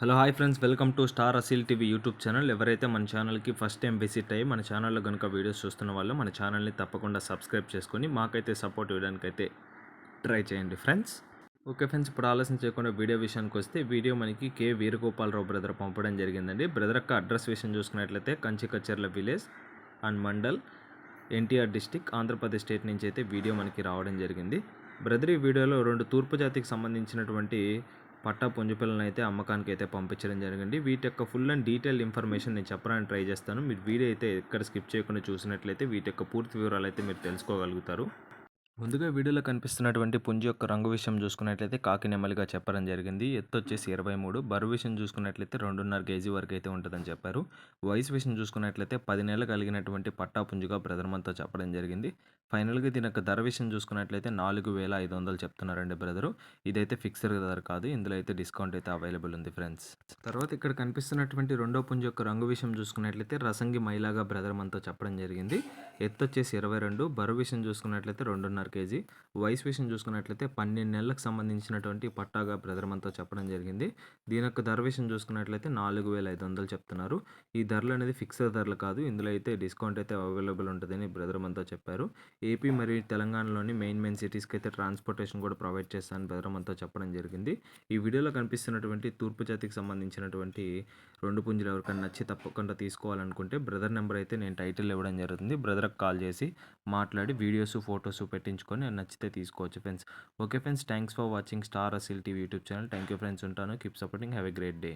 Hello hi friends. Welcome to star Aseel TV YouTube channel. ఎవరైతే మన ఛానల్కి first time visit అయ్యి మన ఛానల్లో కనుక వీడియోస్ చూస్తున్న వాళ్ళు మన ఛానల్ని తప్పకుండా సబ్స్క్రైబ్ చేసుకొని మాకైతే సపోర్ట్ ఇవ్వడానికైతే ట్రై చేయండి ఫ్రెండ్స్. ఓకే ఫ్రెండ్స్ ఇప్పుడు ఆలోచన చేయకుండా వీడియో విషయానికి వస్తే వీడియో మనకి కే వీరగోపాలరావు బ్రదర్ పంపడం జరిగిందండి. బ్రదర్ యొక్క అడ్రస్ విషయం చూసుకున్నట్లయితే Kanchikacherla village and mandal NTR district Andhra Pradesh state నుంచి అయితే వీడియో మనకి రావడం జరిగింది. బ్రదర్ ఈ వీడియోలో రెండు తూర్పు జాతికి సంబంధించినటువంటి పట్టా పుంజుపిల్లని అయితే అమ్మకానికి అయితే పంపించడం జరిగింది. వీటి యొక్క ఫుల్ అండ్ డీటెయిల్ ఇన్ఫర్మేషన్ నేను చెప్పడానికి ట్రై చేస్తాను. మీరు వీడియో అయితే ఎక్కడ స్కిప్ చేయకుండా చూసినట్లయితే వీటి యొక్క పూర్తి వివరాలు అయితే మీరు తెలుసుకోగలుగుతారు. ముందుగా వీడియోలో కనిపిస్తున్నటువంటి పుంజు యొక్క రంగు విషయం చూసుకున్నట్లయితే కాకి నెమ్మలిగా చెప్పడం జరిగింది. ఎత్తు వచ్చేసి ఇరవై మూడు. బరువు విషయం చూసుకున్నట్లయితే రెండున్నర కేజీ వరకు అయితే ఉంటుందని చెప్పారు. వయసు విషయం చూసుకున్నట్లయితే పది నెలలు కలిగినటువంటి పట్టా పుంజుగా బ్రదర్మంతా చెప్పడం జరిగింది. ఫైనల్గా దీని యొక్క ధర విషయం చూసుకున్నట్లయితే నాలుగు వేల ఐదు వందలు చెప్తున్నారండి బ్రదరు. ఇదైతే ఫిక్స్డ్ ధర కాదు. ఇందులో అయితే డిస్కౌంట్ అయితే అవైలబుల్ ఉంది ఫ్రెండ్స్. తర్వాత ఇక్కడ కనిపిస్తున్నటువంటి రెండో పుంజు యొక్క రంగు విషయం చూసుకున్నట్లయితే రసంగి మైలాగా బ్రదర్మంతో చెప్పడం జరిగింది. ఎత్తు వచ్చేసి ఇరవై రెండు. బరువు విషయం చూసుకున్నట్లయితే రెండున్నర కేజీ. వయసు విషయం చూసుకున్నట్లయితే పన్నెండు నెలలకు సంబంధించినటువంటి పట్టాగా బ్రదర్ చెప్పడం జరిగింది. దీని యొక్క ధర విషయం చూసుకున్నట్లయితే నాలుగు వేల ఐదు వందలు చెప్తున్నారు. ఈ ధరలు అనేది ఫిక్స్డ్ ధరలు కాదు. ఇందులో అయితే డిస్కౌంట్ అయితే అవైలబుల్ ఉంటుందని బ్రదరమంతా చెప్పారు. ఏపీ మరియు తెలంగాణలోని మెయిన్ మెయిన్ సిటీస్కి అయితే ట్రాన్స్పోర్టేషన్ కూడా ప్రొవైడ్ చేస్తానని బ్రదర్ చెప్పడం జరిగింది. ఈ వీడియోలో కనిపిస్తున్నటువంటి తూర్పు జాతికి సంబంధించినటువంటి రెండు పుంజులు ఎవరికైనా నచ్చి తప్పకుండా తీసుకోవాలనుకుంటే బ్రదర్ నెంబర్ అయితే నేను టైటిల్ ఇవ్వడం జరుగుతుంది. బ్రదర్కి కాల్ చేసి మాట్లాడి వీడియోస్ ఫొటోస్ పెట్టించుకొని నచ్చితే తీసుకోవచ్చు friends. Okay friends thanks for watching star Aseel TV YouTube channel. Thank you friends ఉంటాను. Keep supporting. Have a great day.